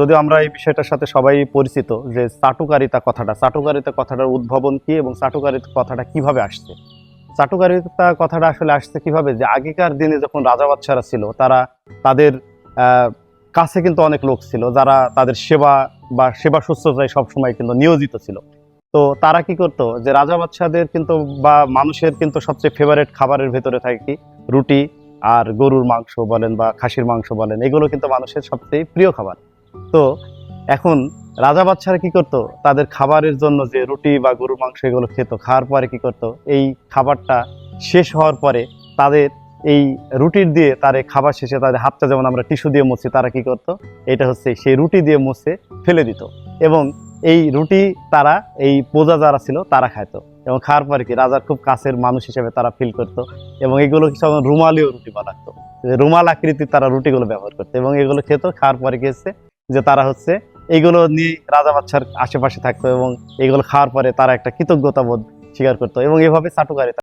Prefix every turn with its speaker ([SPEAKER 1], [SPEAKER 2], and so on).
[SPEAKER 1] যদিও আমরা এই বিষয়টার সাথে সবাই পরিচিত যে চাটুকারিতা কথাটা, চাটুকারিতা কথাটার উদ্ভাবন কি এবং চাটুকারিতা কথাটা কীভাবে আসছে? চাটুকারিতা কথাটা আসলে আসছে কীভাবে যে আগেকার দিনে যখন রাজা বাচ্চারা ছিল, তারা তাদের কাছে কিন্তু অনেক লোক ছিল যারা তাদের সেবা বা সেবা শুশ্রূষায় সবসময় কিন্তু নিয়োজিত ছিল। তো তারা কি করতো যে রাজা বাচ্চাদের কিন্তু বা মানুষের কিন্তু সবচেয়ে ফেভারেট খাবারের ভেতরে থাকে কি? রুটি আর গরুর মাংস বলেন বা খাসির মাংস বলেন, এগুলো কিন্তু মানুষের সবচেয়ে প্রিয় খাবার। তো এখন রাজা বাচ্চারা কি করতো? তাদের খাবারের জন্য যে রুটি বা গরুর মাংস এগুলো খেত, খাওয়ার পরে কি করতো? এই খাবারটা শেষ হওয়ার পরে তাদের এই রুটির দিয়ে তার খাবার শেষে তাদের হাতটা যেমন আমরা টিস্যু দিয়ে মুছি, তারা কি করতো? এটা হচ্ছে সেই রুটি দিয়ে মুছে ফেলে দিত। এবং এই রুটি তারা, এই প্রজা যারা ছিল তারা খাইতো। এবং খাওয়ার পরে কি? রাজার খুব কাছের মানুষ হিসেবে তারা ফিল করতো। এবং এগুলো রুমালিও রুটি বানাতো। রুমাল আকৃতির তারা রুটিগুলো ব্যবহার করতো। এবং এগুলো খেত, খাওয়ার পরে কি হচ্ছে? যে তারা হচ্ছে এগুলো নিয়ে রাজা বাচ্চার আশেপাশে থাকতো এবং এগুলো খাওয়ার পরে তারা একটা কৃতজ্ঞতা বোধ স্বীকার করতো এবং এভাবে চাটুকারিতা